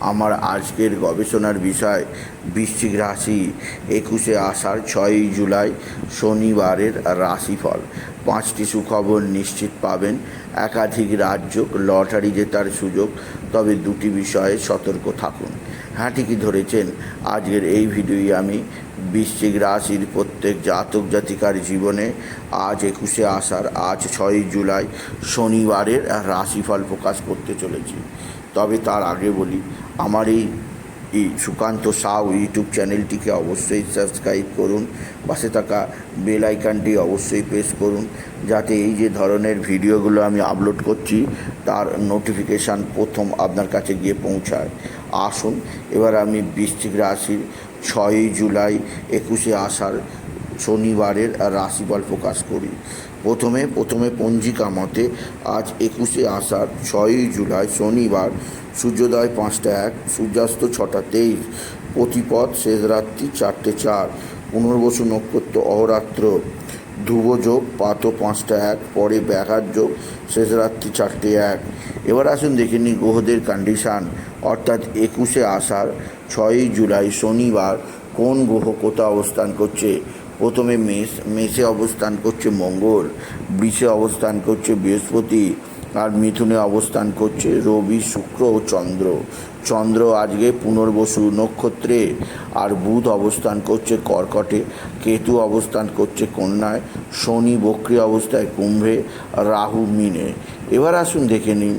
আমার আজকের গবেষণার বিষয় বৃশ্চিক রাশি একুশে আষাঢ় ছয়ই জুলাই শনিবারের রাশিফল। পাঁচটি সুখবর নিশ্চিত পাবেন। একাধিক রাজ্য লটারি জেতার সুযোগ, তবে দুটি বিষয়ে সতর্ক থাকুন। হ্যাঁ ঠিকই ধরেছেন? আজকের এই ভিডিওই আমি। বৃশ্চিক রাশির প্রত্যেক জাতক জাতিকার জীবনে আজ একুশে আষাঢ়, আজ ছয়ই জুলাই শনিবারের রাশিফল প্রকাশ করতে চলেছি। তবে তার আগে বলি, আমার এই এই সুকান্ত সাউ ইউটিউব চ্যানেলটিকে অবশ্যই সাবস্ক্রাইব করুন, পাশে থাকা বেল আইকনটি অবশ্যই প্রেস করুন, যাতে এই যে ধরনের ভিডিওগুলো আমি আপলোড করছি, তার নোটিফিকেশান প্রথম আপনার কাছে গিয়ে পৌঁছায়। আসুন, এবার আমি বৃশ্চিক রাশির ছয়ই জুলাই একুশে আষাঢ় শনিবারের রাশিফল প্রকাশ করি। প্রথমে প্রথমে পঞ্জিকা মতে আজ একুশে আষাঢ়, ছয়ই জুলাই শনিবার, সূর্যোদয় পাঁচটা এক, সূর্যাস্ত ছটা তেইশ, প্রতিপদ শেষ রাত্রি চারটে চার, পুনর্বসু নক্ষত্র অহরাত্র, ধ্রুবযোগ পাত পাঁচটা এক, পরে ব্যাঘাত যোগ শেষ রাত্রি চারটে এক। এবার আসুন দেখে নিই গ্রহদের কন্ডিশান অর্থাৎ একুশে আষাঢ়, ছয়ই জুলাই শনিবার কোন গ্রহ কোথাও অবস্থান করছে? প্রথমে মেষ, মেষে অবস্থান করছে মঙ্গল, বৃষে অবস্থান করছে বৃহস্পতি আর মিথুনে অবস্থান করছে রবি, শুক্র ও চন্দ্র। চন্দ্র আজকে পুনর্বসু নক্ষত্রে আর বুধ অবস্থান করছে কর্কটে, কেতু অবস্থান করছে কন্যায়, শনি বক্রি অবস্থায় কুম্ভে, রাহু মিনে। এবার আসুন দেখে নিন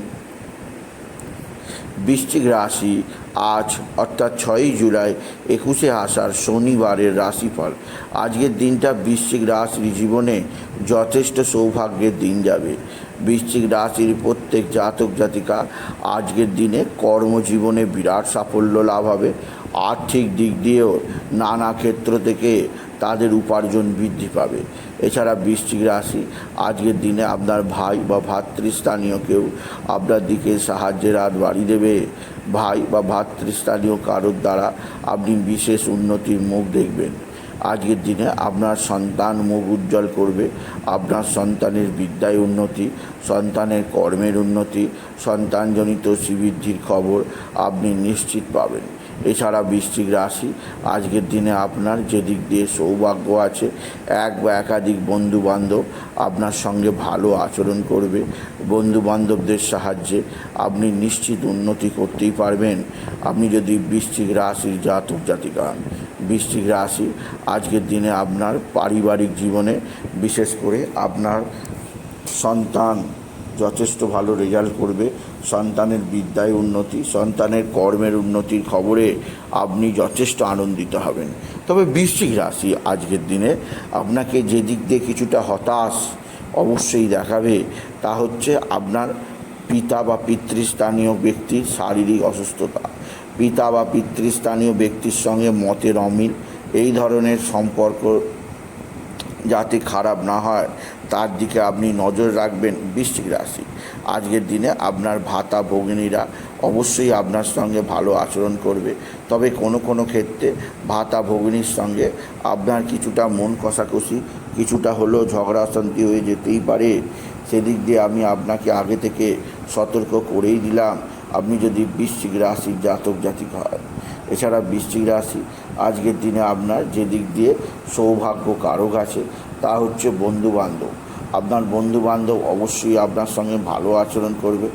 বৃশ্চিক রাশি আজ, অর্থাৎ ছয়ই জুলাই, একুশে আষাঢ়, শনিবারের রাশিফল। আজকের দিনটা বৃশ্চিক রাশির জীবনে যথেষ্ট সৌভাগ্যের দিন যাবে। বৃশ্চিক রাশির প্রত্যেক জাতক জাতিকা আজকের দিনে কর্মজীবনে বিরাট সাফল্য লাভ হবে। আর্থিক দিক দিয়েও নানা ক্ষেত্র থেকে তাদের উপার্জন বৃদ্ধি পাবে। এছাড়া বৃশ্চিক রাশি, আজকের দিনে আপনার ভাই বা ভাতৃস্থানীয় কেউ আপনার দিকে সাহায্যের হাত বাড়ি দেবে। ভাই বা ভাতৃস্থানীয় কারোর দ্বারা আপনি বিশেষ উন্নতির মুখ দেখবেন। আজকের দিনে আপনার সন্তান মুখ উজ্জ্বল করবে, আপনার সন্তানের বিদ্যায় উন্নতি, সন্তানের কর্মের উন্নতি, সন্তানজনিত শ্রীবৃদ্ধির খবর আপনি নিশ্চিত পাবেন। এছাড়া বৃশ্চিক রাশি, আজকের দিনে আপনার যে দিক দিয়ে সৌভাগ্য আছে, এক বা একাধিক বন্ধু বান্ধব আপনার সঙ্গে ভালো আচরণ করবে বন্ধু বান্ধবদের সাহায্যে আপনি নিশ্চিত উন্নতি করতেই পারবেন। আপনি যদি বৃশ্চিক রাশির জাতক জাতিকা হন রাশি আজকের দিনে আপনার পারিবারিক জীবনে বিশেষ করে আপনার সন্তান যথেষ্ট ভালো রেজাল্ট করবে সন্তানের বিদ্যায় উন্নতি, সন্তানের কর্মের উন্নতির খবরে আপনি যথেষ্ট আনন্দিত হবেন। তবে বৃশ্চিক রাশি আজকের দিনে আপনাকে যে দিক দিয়ে কিছুটা হতাশ অবশ্যই দেখাবে, তা হচ্ছে আপনার পিতা বা পিতৃস্থানীয় ব্যক্তির শারীরিক অসুস্থতা। পিতা বা পিতৃস্থানীয় ব্যক্তির সঙ্গে মতের অমিল, এই ধরনের সম্পর্ক যাতে খারাপ না হয়, তার দিকে আপনি নজর রাখবেন বৃশ্চিক রাশি। আজকের দিনে আপনার ভাতা ভগিনীরা অবশ্যই আপনার সঙ্গে ভালো আচরণ করবে। তবে কোনো কোনো ক্ষেত্রে ভাতা ভগিনীর সঙ্গে আপনার কিছুটা মন কষাকষি, কিছুটা হলেও ঝগড়া অশান্তি হয়ে যেতেই পারে। সেদিক দিয়ে আমি আপনাকে আগে থেকে সতর্ক করেই দিলাম, আপনি যদি বৃশ্চিক রাশির জাতক জাতিক হয় এছাড়া বৃশ্চিক রাশি আজকের দিনে আপনার যে দিক দিয়ে সৌভাগ্য কারক আছে, তা হচ্ছে বন্ধু বান্ধব আপনার বন্ধু বান্ধব অবশ্যই আপনার সঙ্গে ভালো আচরণ করবে।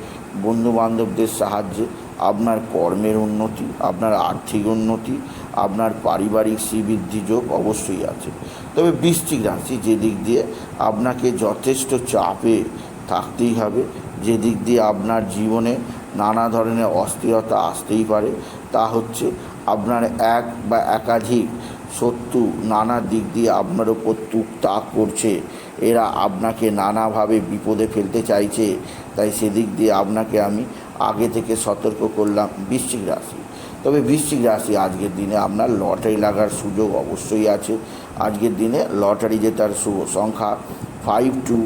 বন্ধু বান্ধবদের সাহায্যে আপনার কর্মের উন্নতি, আপনার আর্থিক উন্নতি, আপনার পারিবারিক শ্রীবৃদ্ধি যোগ অবশ্যই আছে। তবে বৃশ্চিক রাশি যে দিক দিয়ে আপনাকে যথেষ্ট চাপে থাকতেই হবে যে দিক দিয়ে আপনার জীবনে নানা ধরনের অস্থিরতা আসতেই পারে। তা হচ্ছে আপনার এক বা একাধিক শত্রু নানা দিক দিয়ে আপনার ওপর তুকতাক করছে। এরা আপনাকে নানাভাবে বিপদে ফেলতে চাইছে। তাই সেদিক দিয়ে আপনাকে আমি আগে থেকে সতর্ক করলাম বৃশ্চিক রাশি। তবে বৃশ্চিক রাশি আজকের দিনে আপনার লটারি লাগার সুযোগ অবশ্যই আছে। আজকের দিনে লটারি জেতার শুভ সংখ্যা five two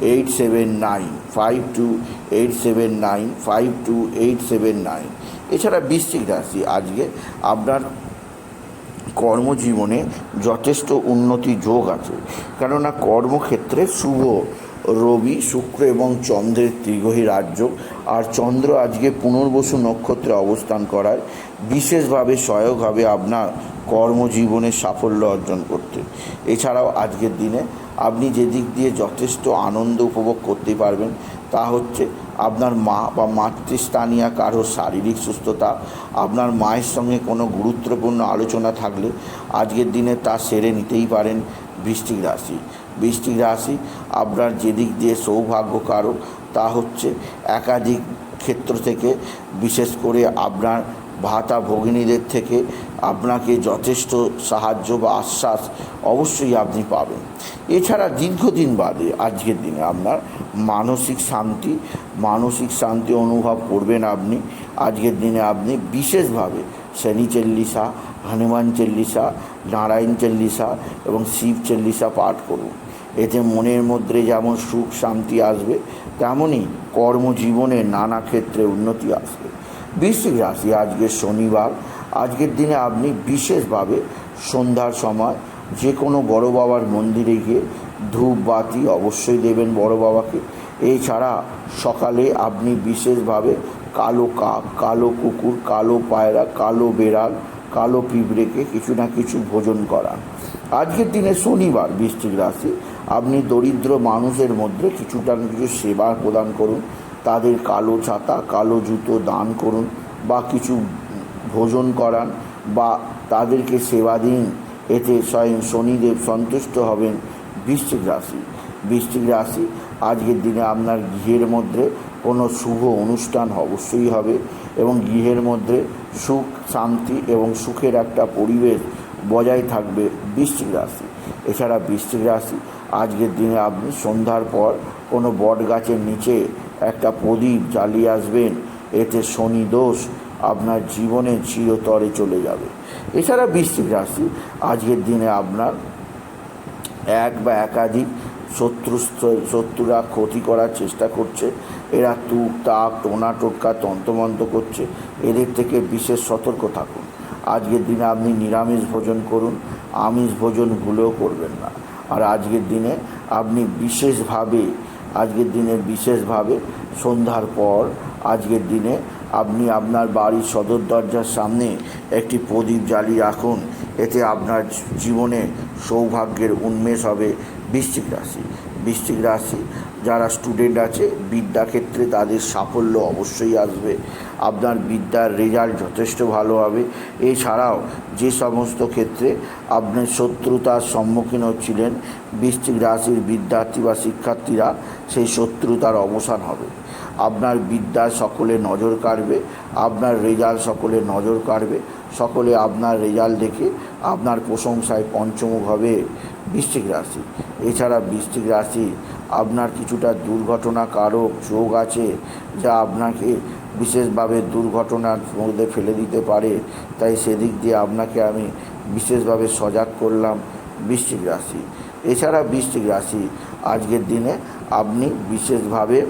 eight seven nine, five two eight seven nine, five two eight seven nine. এছাড়া বৃশ্চিক রাশি আজকে আপনার কর্মজীবনে যথেষ্ট উন্নতি যোগ আছে। কেননা কর্মক্ষেত্রে শুভ, রবি, শুক্র এবং চন্দ্রের ত্রিগ্রহী রাজ্য আর চন্দ্র আজকে পুনর্বসু নক্ষত্রে অবস্থান করায়। বিশেষভাবে সহায়ক হবে আপনার কর্মজীবনে সাফল্য অর্জন করতে। এছাড়াও আজকের দিনে আপনি যে দিক দিয়ে যথেষ্ট আনন্দ উপভোগ করতে পারবেন, তা হচ্ছে আপনার মা বা মাতৃস্থানীয় কারও শারীরিক সুস্থতা, আপনার মায়ের সঙ্গে কোনো গুরুত্বপূর্ণ আলোচনা থাকলে আজকের দিনে তা সেরে নিতেই পারেন বৃষ্টিক রাশি। বৃষ্টিক রাশি আপনার যেদিক দিয়ে সৌভাগ্য কারক তা হচ্ছে একাধিক ক্ষেত্র থেকে, বিশেষ করে আপনার ভাতা ভগিনীদের থেকে আপনাকে যথেষ্ট সাহায্য বা আশ্বাস অবশ্যই আপনি পাবেন। এছাড়া দীর্ঘদিন বাদে আজকের দিনে আপনার মানসিক শান্তি মানসিক শান্তি অনুভব করবেন আপনি। আজকের দিনে আপনি বিশেষভাবে শনি চল্লিশা, হনুমান চল্লিশা, নারায়ণ চল্লিশা এবং শিব চল্লিশা পাঠ করুন। এতে মনের মধ্যে যেমন সুখ, শান্তি আসবে তেমনই কর্মজীবনে নানা ক্ষেত্রে উন্নতি আসবে। বৃশ্চিক রাশি আজকের শনিবার আজকের দিনে আপনি বিশেষভাবে সন্ধ্যার সময় যে কোনো বড় বাবার মন্দিরে গিয়ে ধূপ বাতি অবশ্যই দেবেন বড় বাবাকে। এছাড়া সকালে আপনি বিশেষভাবে কালো কাক, কালো কুকুর, কালো পায়রা, কালো বেড়াল, কালো পিঁপড়েকে কিছু না কিছু ভোজন করান আজকের দিনে শনিবার বৃশ্চিক রাশি, আপনি দরিদ্র মানুষের মধ্যে কিছুটা না কিছু সেবা প্রদান করুন। তাদের কালো ছাতা, কালো জুতো দান করুন বা কিছু ভোজন করান বা তাদেরকে সেবা দিন। এতে স্বয়ং শনিদেব সন্তুষ্ট হবেন বৃশ্চিক রাশি। বৃশ্চিক রাশি, আজকের দিনে আপনার গৃহের মধ্যে কোনো শুভ অনুষ্ঠান অবশ্যই হবে এবং গৃহের মধ্যে সুখ, শান্তি এবং সুখের একটা পরিবেশ বজায় থাকবে বৃশ্চিক রাশি। এছাড়া বৃশ্চিক রাশি, আজকের দিনে আপনি সন্ধ্যার পর কোনো বট গাছের নিচে একটা প্রদীপ জ্বালিয়ে আসবেন। এতে শনি দোষ আপনার জীবনে চিরতরে চলে যাবে। এছাড়া বৃশ্চিক রাশি, আজকের দিনে আপনার এক বা একাধিক শত্রু শত্রুরা ক্ষতি করার চেষ্টা করছে। এরা তুক তাক টোনা, টোটকা, তন্ত্রমন্ত্র করছে। এদের থেকে বিশেষ সতর্ক থাকুন। আজকের দিনে আপনি নিরামিষ ভোজন করুন। আমিষ ভোজন ভুলেও করবেন না। আর আজকের দিনে আপনি বিশেষভাবে, আজকের দিনে বিশেষভাবে সন্ধ্যার পর, আজকের দিনে আপনি আপনার বাড়ির সদর দরজার সামনে একটি প্রদীপ জ্বালিয়ে রাখুন। এতে আপনার জীবনে সৌভাগ্যের উন্মেষ হবে বৃশ্চিক রাশি। বৃশ্চিক রাশি যারা স্টুডেন্ট আছে, বিদ্যাক্ষেত্রে তাদের সাফল্য অবশ্যই আসবে। আপনার বিদ্যার রেজাল্ট যথেষ্ট ভালো হবে। এছাড়াও যে সমস্ত ক্ষেত্রে আপনি শত্রুতার সম্মুখীন হচ্ছিলেন, বৃশ্চিক রাশির বিদ্যার্থী বা শিক্ষার্থীরা সেই শত্রুতার অবসান হবে। আপনার বিদ্যা সকলে নজর কাড়বে, আপনার রেজাল্ট সকলে নজর কাড়বে, সকলে আপনার রেজাল্ট দেখে আপনার প্রশংসায় পঞ্চমুখ হবে বৃশ্চিক রাশি। এছাড়া বৃশ্চিক রাশি, আপনার কিছুটা দুর্ঘটনা কারক যোগ আছে, যা আপনাকে বিশেষভাবে দুর্ঘটনার মধ্যে ফেলে দিতে পারে। তাই সেদিক দিয়ে আপনাকে আমি বিশেষভাবে সজাগ করলাম বৃশ্চিক রাশি। এছাড়া বৃশ্চিক রাশি, আজকের দিনে আপনি বিশেষভাবে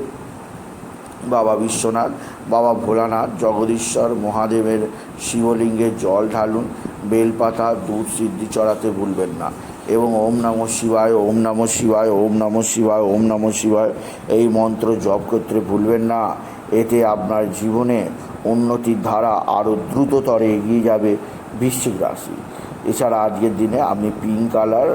বাবা বিশ্বনাথ, বাবা ভোলানাথ, জগদীশ্বর মহাদেবের শিবলিঙ্গে জল ঢালুন, বেলপাতা, দুধ সিদ্ধি চড়াতে ভুলবেন না। এবং ওম নম শিবায়, ওম নম শিবায়, ওম নম শিবায়, ওম নম শিবায়, এই মন্ত্র জপ করতে ভুলবেন না। এতে আপনার জীবনে উন্নতির ধারা আরও দ্রুততরে এগিয়ে যাবে বৃশ্চিক রাশি। এছাড়া আজকের দিনে আপনি pink colour,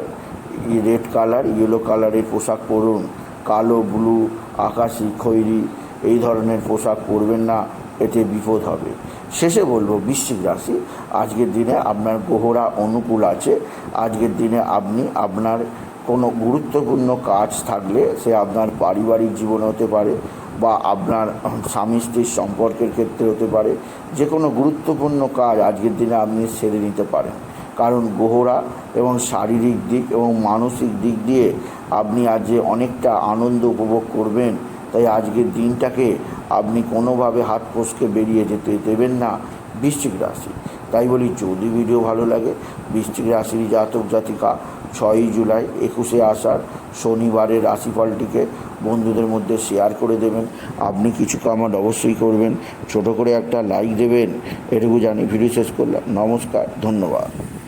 red colour, yellow কালারের পোশাক পরুন, কালো, ব্লু, আকাশি, খৈরি এই ধরনের পোশাক পরবেন না, এতে বিপদ হবে। শেষে বলব, বৃশ্চিক রাশি, আজকের দিনে আপনার গ্রহরা অনুকূল আছে। আজকের দিনে আপনি আপনার কোনো গুরুত্বপূর্ণ কাজ থাকলে সে আপনার পারিবারিক জীবন হতে পারে বা আপনার স্বামী স্ত্রীর সম্পর্কের ক্ষেত্রে হতে পারে। যে কোনো গুরুত্বপূর্ণ কাজ আজকের দিনে আপনি সেরে নিতে পারেন। কারণ গ্রহরা এবং শারীরিক দিক এবং মানসিক দিক দিয়ে আপনি আজ অনেকটা আনন্দ উপভোগ করবেন। তাই আজকের দিনটাকে আপনি কোনোভাবে হাত ফসকে বেরিয়ে যেতে দেবেন না বৃশ্চিক রাশি। তাই বলি, যদি ভিডিও ভালো লাগে, বৃশ্চিক রাশির জাতক জাতিকা ছয়ই জুলাই, একুশে আষাঢ়, শনিবারের রাশিফলটিকে বন্ধুদের মধ্যে শেয়ার করে দেবেন। আপনি কিছু কামাট অবশ্যই করবেন। ছোট করে একটা লাইক দেবেন। এটুকু জানি ভিডিও শেষ করলাম। নমস্কার, ধন্যবাদ।